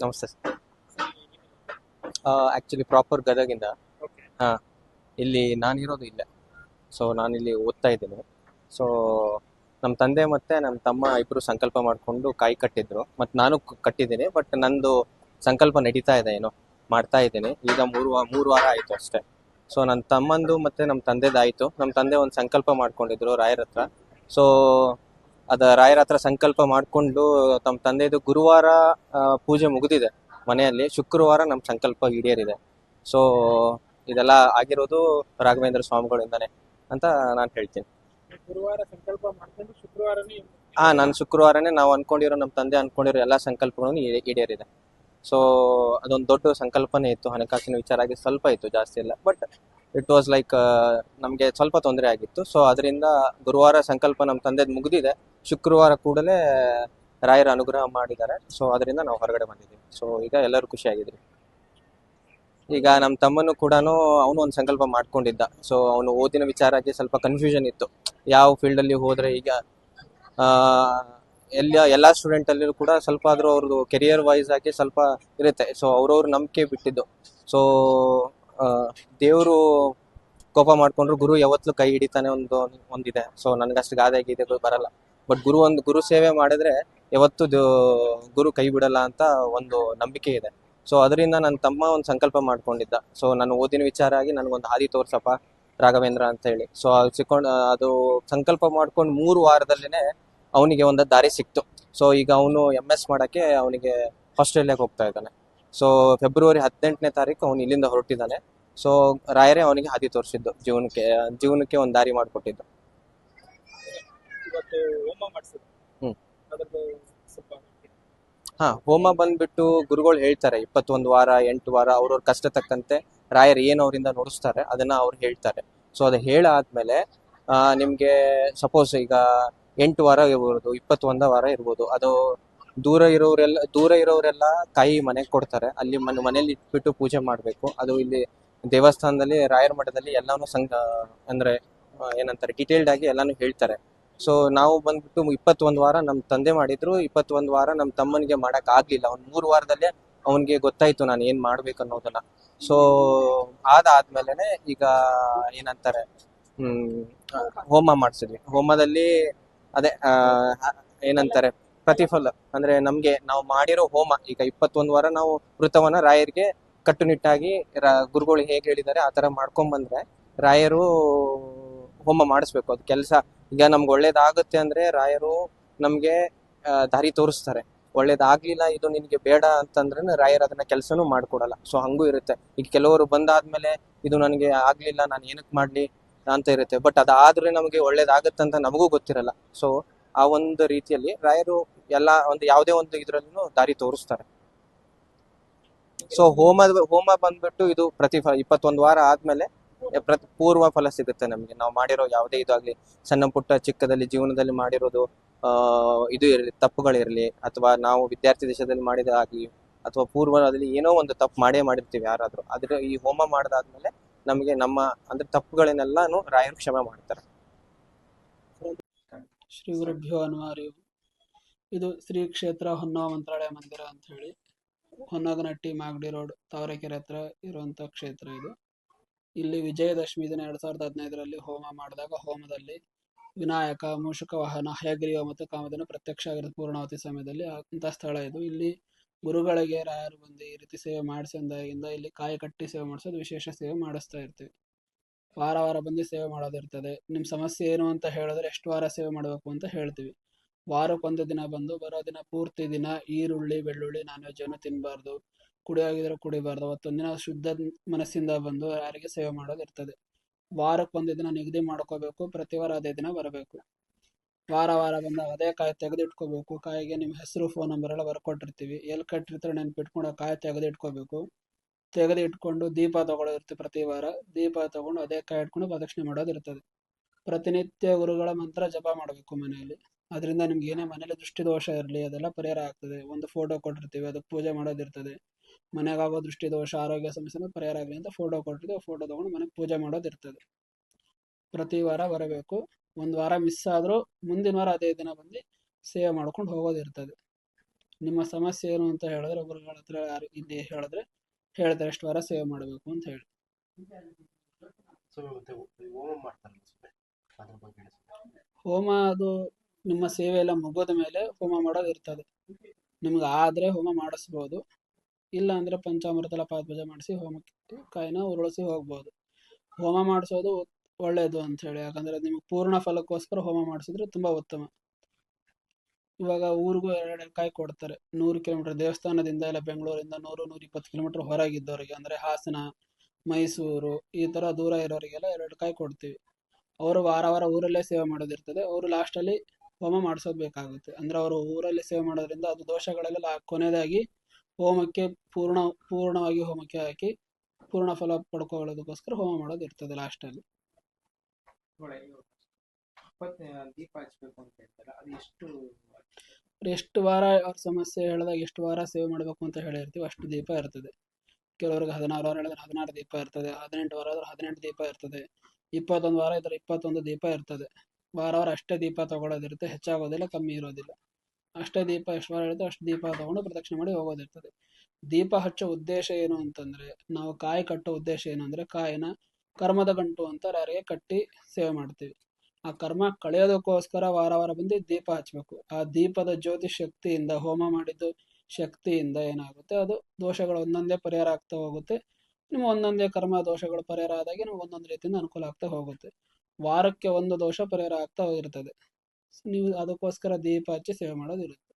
ನಮಸ್ತೆ actually proper ಗದಗಿಂದ. ಹಾಂ ಇಲ್ಲಿ ಇರೋದು ಇಲ್ಲೇ. ಸೊ ನಾನಿಲ್ಲಿ ಓದ್ತಾ ಇದ್ದೀನಿ. ಸೊ ನಮ್ಮ ತಂದೆ ಮತ್ತು ನಮ್ಮ ತಮ್ಮ ಇಬ್ಬರು ಸಂಕಲ್ಪ ಮಾಡಿಕೊಂಡು ಕಾಯಿ ಕಟ್ಟಿದ್ರು. ಮತ್ತು ನಾನು ಕ- ಕಟ್ಟಿದ್ದೀನಿ ಬಟ್ ನಂದು ಸಂಕಲ್ಪ ನಡೀತಾ ಇದೆ ಏನೋ ಮಾಡ್ತಾ ಇದ್ದೀನಿ. ಈಗ ಮೂರು ವಾ ಮೂರು ವಾರ ಆಯಿತು ಅಷ್ಟೇ. ಸೊ ನನ್ನ ತಮ್ಮಂದು ಮತ್ತು ನಮ್ಮ ತಂದೆದಾಯಿತು ನಮ್ಮ ತಂದೆ ಒಂದು ಸಂಕಲ್ಪ ಮಾಡ್ಕೊಂಡಿದ್ರು ರಾಯರ ಹತ್ರ. ಸೊ ಅದ ರಾಯರ ಹತ್ರ ಸಂಕಲ್ಪ ಮಾಡಿಕೊಂಡು ತಮ್ಮ ತಂದೆದು ಗುರುವಾರ ಪೂಜೆ ಮುಗಿದಿದೆ ಮನೆಯಲ್ಲಿ. ಶುಕ್ರವಾರ ನಮ್ಮ ಸಂಕಲ್ಪ ಈಡೇರಿದೆ. ಸೊ ಇದೆಲ್ಲ ಆಗಿರೋದು ರಾಘವೇಂದ್ರ ಸ್ವಾಮಿಗಳಿಂದಾನೆ ಅಂತ ನಾನು ಹೇಳ್ತೀನಿ. ಗುರುವಾರ ಸಂಕಲ್ಪ ಮಾಡ್ಕೊಂಡು ಶುಕ್ರವಾರನೇ ಹಾ ನಾನು ಶುಕ್ರವಾರನೇ ನಾವು ಅನ್ಕೊಂಡಿರೋ ನಮ್ಮ ತಂದೆ ಅನ್ಕೊಂಡಿರೋ ಎಲ್ಲ ಸಂಕಲ್ಪಗಳನ್ನು ಈಡೇ- ಈಡೇರಿದೆ. ಸೊ ಅದೊಂದು ದೊಡ್ಡ ಸಂಕಲ್ಪನೇ ಇತ್ತು. ಹಣಕಾಸಿನ ವಿಚಾರ ಆಗಿ ಸ್ವಲ್ಪ ಇತ್ತು ಜಾಸ್ತಿ ಇಲ್ಲ. ಬಟ್ ಇಟ್ ವಾಸ್ ಲೈಕ್ ನಮಗೆ ಸ್ವಲ್ಪ ತೊಂದರೆ ಆಗಿತ್ತು. ಸೊ ಅದರಿಂದ ಗುರುವಾರ ಸಂಕಲ್ಪ ನಮ್ಮ ತಂದೆದು ಮುಗಿದಿದೆ. ಶುಕ್ರವಾರ ಕೂಡಲೇ ರಾಯರ ಅನುಗ್ರಹ ಮಾಡಿದ್ದಾರೆ. ಸೊ ಅದರಿಂದ ನಾವು ಹೊರಗಡೆ ಬಂದಿದ್ದೀವಿ. ಸೊ ಈಗ ಎಲ್ಲರೂ ಖುಷಿಯಾಗಿದ್ರಿ ಈಗ ನಮ್ಮ ತಮ್ಮನು ಕೂಡ ಅವನು ಒಂದು ಸಂಕಲ್ಪ ಮಾಡ್ಕೊಂಡಿದ್ದ. ಸೊ ಅವನು ಓದಿನ ವಿಚಾರಕ್ಕೆ ಸ್ವಲ್ಪ ಕನ್ಫ್ಯೂಷನ್ ಇತ್ತು. ಯಾವ ಫೀಲ್ಡಲ್ಲಿ ಹೋದರೆ ಈಗ ಎಲ್ಲ ಎಲ್ಲ ಸ್ಟೂಡೆಂಟಲ್ಲೂ ಕೂಡ ಸ್ವಲ್ಪ ಆದರೂ ಅವ್ರದ್ದು ಕೆರಿಯರ್ ವೈಸ್ ಆಗಿ ಸ್ವಲ್ಪ ಇರುತ್ತೆ. ಸೊ ಅವ್ರವ್ರ ನಂಬಿಕೆ ಬಿಟ್ಟಿದ್ದು. ಸೊ ದೇವರು ಕೋಪ ಮಾಡ್ಕೊಂಡ್ರು ಗುರು ಯಾವತ್ತೂ ಕೈ ಹಿಡಿತಾನೆ ಒಂದು, ಒಂದಿದೆ. ಸೊ ನನಗಷ್ಟು ಗಾದೆ ಗೀತೆಗಳು ಬರಲ್ಲ. ಬಟ್ ಗುರು ಒಂದು, ಗುರು ಸೇವೆ ಮಾಡಿದ್ರೆ ಯಾವತ್ತು ಗುರು ಕೈ ಬಿಡಲ್ಲ ಅಂತ ಒಂದು ನಂಬಿಕೆ ಇದೆ. ಸೊ ಅದರಿಂದ ನನ್ನ ತಮ್ಮ ಒಂದು ಸಂಕಲ್ಪ ಮಾಡ್ಕೊಂಡಿದ್ದ. ಸೊ ನಾನು ಓದಿನ ವಿಚಾರ ಆಗಿ ನನಗೊಂದು ಹಾದಿ ತೋರ್ಸಪ್ಪ, ರಾಘವೇಂದ್ರ ಅಂತ ಹೇಳಿ. ಸೊ ಅದು ಸಿಕ್ಕೊಂಡು, ಅದು ಸಂಕಲ್ಪ ಮಾಡ್ಕೊಂಡು ಮೂರು ವಾರದಲ್ಲೇ ಅವನಿಗೆ ಒಂದು ದಾರಿ ಸಿಕ್ತು. ಸೊ ಈಗ ಅವನು ಎಂ ಎಸ್ ಮಾಡೋಕ್ಕೆ ಅವನಿಗೆ ಆಸ್ಟ್ರೇಲಿಯಾಗೆ ಹೋಗ್ತಾ ಇದ್ದಾನೆ. ಸೊ ಫೆಬ್ರವರಿ ಹದಿನೆಂಟನೇ ತಾರೀಕು ಅವನು ಇಲ್ಲಿಂದ ಹೊರಟಿದ್ದಾನೆ. ಸೊ ರಾಯರೇ ಅವನಿಗೆ ಹಾದಿ ತೋರಿಸಿದ್ದು ಜೀವನಕ್ಕೆ ಜೀವನಕ್ಕೆ ಒಂದು ದಾರಿ ಮಾಡಿಕೊಟ್ಟಿದ್ದು. ಹಾ ಹೋಮ ಬಂದ್ಬಿಟ್ಟು ಗುರುಗಳು ಹೇಳ್ತಾರೆ ಇಪ್ಪತ್ತೊಂದು ವಾರ ಎಂಟು ವಾರ ಅವ್ರವ್ರ ಕಷ್ಟ ತಕ್ಕಂತೆ ರಾಯರ್ ಏನು ಅವರಿಂದ ನೋಡಿಸ್ತಾರೆ ಅದನ್ನ ಅವ್ರು ಹೇಳ್ತಾರೆ. ಸೊ ಅದು ಹೇಳಾದ್ಮೇಲೆ ನಿಮ್ಗೆ ಸಪೋಸ್ ಈಗ ಎಂಟು ವಾರ ಇರ್ಬೋದು ಇಪ್ಪತ್ತೊಂದ ವಾರ ಇರ್ಬೋದು ಅದು ದೂರ ಇರೋರೆಲ್ಲ ದೂರ ಇರೋರೆಲ್ಲ ಕಾಯಿ ಮನೆಗೆ ಕೊಡ್ತಾರೆ. ಅಲ್ಲಿ ಮನೆ, ಮನೇಲಿ ಇಟ್ಬಿಟ್ಟು ಪೂಜೆ ಮಾಡಬೇಕು. ಅದು ಇಲ್ಲಿ ದೇವಸ್ಥಾನದಲ್ಲಿ, ರಾಯರ ಮಠದಲ್ಲಿ ಎಲ್ಲಾನು ಸಂಘ, ಅಂದ್ರೆ ಏನಂತಾರೆ ಡಿಟೇಲ್ಡ್ ಆಗಿ ಎಲ್ಲಾನು ಹೇಳ್ತಾರೆ. ಸೊ ನಾವು ಬಂದ್ಬಿಟ್ಟು ಇಪ್ಪತ್ತೊಂದು ವಾರ ನಮ್ಮ ತಂದೆ ಮಾಡಿದ್ರು. ಇಪ್ಪತ್ತೊಂದು ವಾರ ನಮ್ಮ ತಮ್ಮನಿಗೆ ಮಾಡಕ್ ಆಗ್ಲಿಲ್ಲ. ಒಂದ್ ಮೂರು ವಾರದಲ್ಲೇ ಅವನಿಗೆ ಗೊತ್ತಾಯ್ತು ನಾನು ಏನ್ ಮಾಡ್ಬೇಕು ಅನ್ನೋದನ್ನ. ಸೊ ಅದಾದ್ಮೇಲೆನೆ ಈಗ ಏನಂತಾರೆ, ಹ್ಮ್ ಹೋಮ ಮಾಡ್ಸಿದ್ವಿ. ಹೋಮದಲ್ಲಿ ಅದೇ ಏನಂತಾರೆ ಪ್ರತಿಫಲ. ಅಂದ್ರೆ ನಮ್ಗೆ ನಾವು ಮಾಡಿರೋ ಹೋಮ, ಈಗ ಇಪ್ಪತ್ತೊಂದು ವಾರ ನಾವು ವೃತವನ್ನ ರಾಯರಿಗೆ ಕಟ್ಟುನಿಟ್ಟಾಗಿ ಗುರುಗಳು ಹೇಗೆ ಹೇಳಿದ್ದಾರೆ ಆ ತರ ಮಾಡ್ಕೊಂಡ್ ಬಂದ್ರೆ ರಾಯರು ಹೋಮ ಮಾಡಿಸ್ಬೇಕು. ಅದು ಕೆಲಸ. ಈಗ ನಮ್ಗೆ ಒಳ್ಳೇದಾಗುತ್ತೆ ಅಂದ್ರೆ ರಾಯರು ನಮ್ಗೆ ದಾರಿ ತೋರಿಸ್ತಾರೆ. ಒಳ್ಳೇದಾಗ್ಲಿಲ್ಲ, ಇದು ನಿನ್ಗೆ ಬೇಡ ಅಂತಂದ್ರೆ ರಾಯರ್ ಅದನ್ನ ಕೆಲಸನೂ ಮಾಡ್ಕೊಡಲ್ಲ. ಸೊ, ಹಂಗೂ ಇರುತ್ತೆ. ಈಗ ಕೆಲವರು ಬಂದಾದ್ಮೇಲೆ ಇದು ನನಗೆ ಆಗ್ಲಿಲ್ಲ, ನಾನು ಏನಕ್ಕೆ ಮಾಡ್ಲಿ ಅಂತ ಇರುತ್ತೆ. ಬಟ್ ಅದಾದ್ರೆ ನಮಗೆ ಒಳ್ಳೇದಾಗತ್ತೆ ಅಂತ ನಮಗೂ ಗೊತ್ತಿರಲ್ಲ. ಸೊ, ಆ ಒಂದು ರೀತಿಯಲ್ಲಿ ರಾಯರು ಎಲ್ಲ ಒಂದು ಯಾವುದೇ ಒಂದು ಇದ್ರಲ್ಲೂ ದಾರಿ ತೋರಿಸ್ತಾರೆ. ಸೊ ಹೋಮ ಹೋಮ ಬಂದ್ಬಿಟ್ಟು ಇದು ಪ್ರತಿ ಇಪ್ಪತ್ತೊಂದು ವಾರ ಆದ್ಮೇಲೆ ಪ್ರತಿ ಪೂರ್ವ ಫಲ ಸಿಗುತ್ತೆ ನಮಗೆ. ನಾವು ಮಾಡಿರೋ ಯಾವುದೇ ಇದಾಗ್ಲಿ ಸಣ್ಣ ಪುಟ್ಟ ಚಿಕ್ಕದಲ್ಲಿ ಜೀವನದಲ್ಲಿ ಮಾಡಿರೋದು ಇದು ಇರಲಿ ತಪ್ಪುಗಳಿರಲಿ ಅಥವಾ ನಾವು ವಿದ್ಯಾರ್ಥಿ ದೇಶದಲ್ಲಿ ಮಾಡಿದಾಗ್ಲಿ ಅಥವಾ ಪೂರ್ವದಲ್ಲಿ ಏನೋ ಒಂದು ತಪ್ಪು ಮಾಡೇ ಮಾಡಿರ್ತೀವಿ ಯಾರಾದ್ರೂ ಅದ್ರ ಈ ಹೋಮ ಮಾಡದಾದ್ಮೇಲೆ ನಮಗೆ ನಮ್ಮ, ಅಂದ್ರೆ ತಪ್ಪುಗಳನ್ನೆಲ್ಲಾನು ರಾಯರು ಕ್ಷಮೆ ಮಾಡ್ತಾರೆ. ಶ್ರೀ ಗುರುಭ್ಯೋ ಓಂ. ಇದು ಶ್ರೀ ಕ್ಷೇತ್ರ ಹೊನ್ನಾವ ಮಂತ್ರಾಲಯ ಮಂದಿರ ಅಂತ ಹೇಳಿ. ಹೊನ್ನಗನಟ್ಟಿ ಮಾಗಡಿ ರೋಡ್, ತಾವರೆಕೆರೆ ಹತ್ರ ಇರುವಂತ ಕ್ಷೇತ್ರ ಇದು. ಇಲ್ಲಿ ವಿಜಯದಶಮಿ ದಿನ ಎರಡ್ ಸಾವಿರದ ಹದಿನೈದರಲ್ಲಿ ಹೋಮ ಮಾಡಿದಾಗ ಹೋಮದಲ್ಲಿ ವಿನಾಯಕ, ಮೂಷಕ ವಾಹನ, ಹಯಗ್ರೀವ ಮತ್ತು ಕಾಮಧನ ಪ್ರತ್ಯಕ್ಷ ಆಗಿರೋ ಪೂರ್ಣಾವತಿ ಸಮಯದಲ್ಲಿ ಅಂತ ಸ್ಥಳ ಇದು. ಇಲ್ಲಿ ಗುರುಗಳಿಗೆ ರಾಯರು ಬಂದು ಈ ರೀತಿ ಸೇವೆ ಮಾಡಿಸಿದಾಗಿಂದ ಇಲ್ಲಿ ಕಾಯಿ ಕಟ್ಟಿ ಸೇವೆ ಮಾಡಿಸೋದು ವಿಶೇಷ ಸೇವೆ ಮಾಡಿಸ್ತಾ ಇರ್ತೀವಿ. ವಾರ ವಾರ ಬಂದು ಸೇವೆ ಮಾಡೋದಿರ್ತದೆ. ನಿಮ್ಮ ಸಮಸ್ಯೆ ಏನು ಅಂತ ಹೇಳಿದ್ರೆ ಎಷ್ಟು ವಾರ ಸೇವೆ ಮಾಡಬೇಕು ಅಂತ ಹೇಳ್ತೀವಿ. ವಾರಕ್ಕೊಂದು ದಿನ ಬಂದು ಬರೋ ದಿನ ಪೂರ್ತಿ ದಿನ ಈರುಳ್ಳಿ, ಬೆಳ್ಳುಳ್ಳಿ ನಾನ್ ವೆಜ್ ಅನ್ನು ತಿನ್ನಬಾರ್ದು ಕುಡಿಯೋಗಿದ್ರೆ ಕುಡಿಬಾರ್ದು. ಅವತ್ತೊಂದು ದಿನ ಶುದ್ಧ ಮನಸ್ಸಿಂದ ಬಂದು ಯಾರಿಗೆ ಸೇವೆ ಮಾಡೋದಿರ್ತದೆ ವಾರಕ್ಕೊಂದು ದಿನ ನಿಗದಿ ಮಾಡ್ಕೋಬೇಕು. ಪ್ರತಿ ವಾರ ಅದೇ ದಿನ ಬರಬೇಕು. ವಾರ ವಾರ ಬಂದ ಅದೇ ಕಾಯಿ ತೆಗೆದಿಟ್ಕೋಬೇಕು. ಕಾಯಿಗೆ ನಿಮ್ಮ ಹೆಸರು, ಫೋನ್ ನಂಬರ್ ಎಲ್ಲ ಬರ್ಕೊಟ್ಟಿರ್ತೀವಿ. ಎಲ್ಲಿ ಕಟ್ಟಿರ್ತಾರೆ ನೆನ್ಪಿಟ್ಕೊಂಡು ಕಾಯಿ ತೆಗೆದಿಟ್ಕೋಬೇಕು. ತೆಗೆದಿಟ್ಕೊಂಡು ದೀಪ ತಗೊಳ್ಳೋದಿರ್ತೀವಿ ಪ್ರತಿ ವಾರ. ದೀಪ ತಗೊಂಡು ಅದೇ ಕಾಯಿ ಇಟ್ಕೊಂಡು ಪ್ರದಕ್ಷಿಣೆ ಮಾಡೋದಿರ್ತದೆ ಪ್ರತಿನಿತ್ಯ ಗುರುಗಳ ಮಂತ್ರ ಜಪ ಮಾಡಬೇಕು ಮನೆಯಲ್ಲಿ. ಅದರಿಂದ ನಿಮ್ಗೆ ಏನೇ ಮನೇಲಿ ದೃಷ್ಟಿ ದೋಷ ಇರಲಿ ಅದೆಲ್ಲ ಪರಿಹಾರ ಆಗ್ತದೆ. ಒಂದು ಫೋಟೋ ಕೊಟ್ಟಿರ್ತೀವಿ ಅದಕ್ಕೆ ಪೂಜೆ ಮಾಡೋದಿರ್ತದೆ ಮನೆಗಾಗೋ ದೃಷ್ಟಿ ದೋಷ ಆರೋಗ್ಯ ಸಮಸ್ಯೆನೂ ಪರಿಹಾರ ಆಗಲಿ ಅಂತ ಫೋಟೋ ಕೊಟ್ಟಿರ್ತೀವಿ ಫೋಟೋ ತೊಗೊಂಡು ಮನೆಗೆ ಪೂಜೆ ಮಾಡೋದಿರ್ತದೆ ಪ್ರತಿ ವಾರ ಬರಬೇಕು. ಒಂದು ವಾರ ಮಿಸ್ ಆದರೂ ಮುಂದಿನ ವಾರ ಅದೇ ದಿನ ಬಂದು ಸೇವೆ ಮಾಡ್ಕೊಂಡು ಹೋಗೋದಿರ್ತದೆ ನಿಮ್ಮ ಸಮಸ್ಯೆ ಏನು ಅಂತ ಹೇಳಿದ್ರೆ ಗುರುಗಳ ಹತ್ರ ಯಾರು ಇಲ್ಲಿ ಹೇಳಿದ್ರೆ ಹೇಳ್ತಾರೆ ಎಷ್ಟು ವಾರ ಸೇವೆ ಮಾಡಬೇಕು ಅಂತ ಹೇಳಿ. ಹೋಮ ಅದು ನಿಮ್ಮ ಸೇವೆ ಎಲ್ಲ ಮುಗಿದ ಮೇಲೆ ಹೋಮ ಮಾಡೋದು ಇರ್ತದೆ. ನಿಮ್ಗೆ ಆದ್ರೆ ಹೋಮ ಮಾಡಿಸ್ಬೋದು. ಇಲ್ಲ ಅಂದ್ರೆ ಪಂಚಾಮೃತ ಪಾತ್ಪೂಜೆ ಮಾಡಿಸಿ ಹೋಮಕ್ಕೆ ಕಾಯಿನ ಉರುಳಿಸಿ ಹೋಗ್ಬೋದು. ಹೋಮ ಮಾಡಿಸೋದು ಅಂತ ಹೇಳಿ. ಯಾಕಂದ್ರೆ ನಿಮ್ಗೆ ಪೂರ್ಣ ಫಲಕ್ಕೋಸ್ಕರ ಹೋಮ ಮಾಡಿಸಿದ್ರೆ ತುಂಬಾ ಉತ್ತಮ. ಇವಾಗ ಊರಿಗೂ ಎರಡೆರಡು ಕಾಯಿ ಕೊಡ್ತಾರೆ. ನೂರು ಕಿಲೋಮೀಟರ್ ದೇವಸ್ಥಾನದಿಂದ ಇಲ್ಲ ಬೆಂಗಳೂರಿಂದ ನೂರು ನೂರ ಇಪ್ಪತ್ತು ಕಿಲೋಮೀಟರ್ ಹೊರಗಿದ್ದವರಿಗೆ, ಅಂದ್ರೆ ಹಾಸನ, ಮೈಸೂರು, ಈ ತರ ದೂರ ಇರೋರಿಗೆಲ್ಲ ಎರಡು ಕಾಯಿ ಕೊಡ್ತೀವಿ. ಅವರು ವಾರ ವಾರ ಊರಲ್ಲೇ ಸೇವೆ ಮಾಡೋದಿರ್ತದೆ. ಅವರು ಲಾಸ್ಟಲ್ಲಿ ಹೋಮ ಮಾಡಿಸೋದು ಬೇಕಾಗುತ್ತೆ. ಅಂದ್ರೆ ಅವರು ಊರಲ್ಲಿ ಸೇವೆ ಮಾಡೋದ್ರಿಂದ ಅದು ದೋಷಗಳೆಲ್ಲ ಕೊನೆಯದಾಗಿ ಹೋಮಕ್ಕೆ ಪೂರ್ಣ, ಪೂರ್ಣವಾಗಿ ಹೋಮಕ್ಕೆ ಹಾಕಿ ಪೂರ್ಣ ಫಲ ಪಡ್ಕೊಳ್ಳೋದಕ್ಕೋಸ್ಕರ ಹೋಮ ಮಾಡೋದು ಇರ್ತದೆ ಲಾಸ್ಟಲ್ಲಿ ಎಷ್ಟು ವಾರ ಅವ್ರ ಸಮಸ್ಯೆ ಹೇಳಿದಾಗ ಎಷ್ಟು ವಾರ ಸೇವೆ ಮಾಡಬೇಕು ಅಂತ ಹೇಳಿರ್ತೀವಿ, ಅಷ್ಟು ದೀಪ ಇರ್ತದೆ. ಕೆಲವ್ರಿಗೆ ಹದಿನಾರು ವಾರ ಹೇಳಿದ್ರೆ ಹದಿನಾರು ದೀಪ ಇರ್ತದೆ, ಹದಿನೆಂಟು ವಾರ ಆದ್ರೆ ಹದಿನೆಂಟು ದೀಪ ಇರ್ತದೆ, ಇಪ್ಪತ್ತೊಂದು ವಾರ ಇದ್ರೆ ಇಪ್ಪತ್ತೊಂದು ದೀಪ ಇರ್ತದೆ. ವಾರ ವಾರ ಅಷ್ಟೇ ದೀಪ ತಗೊಳ್ಳೋದಿರುತ್ತೆ, ಹೆಚ್ಚಾಗೋದಿಲ್ಲ, ಕಮ್ಮಿ ಇರೋದಿಲ್ಲ. ಅಷ್ಟೇ ದೀಪ, ಎಷ್ಟು ವಾರ ಇರುತ್ತೋ ಅಷ್ಟು ದೀಪ ತಗೊಂಡು ಪ್ರದಕ್ಷಿಣೆ ಮಾಡಿ ಹೋಗೋದಿರ್ತದೆ. ದೀಪ ಹಚ್ಚೋ ಉದ್ದೇಶ ಏನು ಅಂತಂದ್ರೆ, ನಾವು ಕಾಯಿ ಕಟ್ಟೋ ಉದ್ದೇಶ ಏನು ಅಂದರೆ, ಕಾಯಿನ ಕರ್ಮದ ಗಂಟು ಅಂತ ಯಾರಿಗೆ ಕಟ್ಟಿ ಸೇವೆ ಮಾಡ್ತೀವಿ. ಆ ಕರ್ಮ ಕಳೆಯೋದಕ್ಕೋಸ್ಕರ ವಾರ ವಾರ ಬಂದು ದೀಪ ಹಚ್ಚಬೇಕು ಆ ದೀಪದ ಜ್ಯೋತಿ ಶಕ್ತಿಯಿಂದ, ಹೋಮ ಮಾಡಿದ್ದು ಶಕ್ತಿಯಿಂದ ಏನಾಗುತ್ತೆ, ಅದು ದೋಷಗಳು ಒಂದೊಂದೇ ಪರಿಹಾರ ಆಗ್ತಾ ಹೋಗುತ್ತೆ. ನಿಮ್ಮ ಒಂದೊಂದೇ ಕರ್ಮ ದೋಷಗಳು ಪರಿಹಾರ ಆದಾಗೆ ನಿಮ್ಗೆ ಒಂದೊಂದು ರೀತಿಯಿಂದ ಅನುಕೂಲ ಆಗ್ತಾ ಹೋಗುತ್ತೆ. ವಾರಕ್ಕೆ ಒಂದು ದೋಷ ಪರಿಹಾರ ಆಗ್ತಾ ಹೋಗಿರ್ತದೆ. ನೀವು ಅದಕ್ಕೋಸ್ಕರ ದೀಪ ಹಚ್ಚಿ ಸೇವೆ ಮಾಡೋದು ಇರುತ್ತೆ.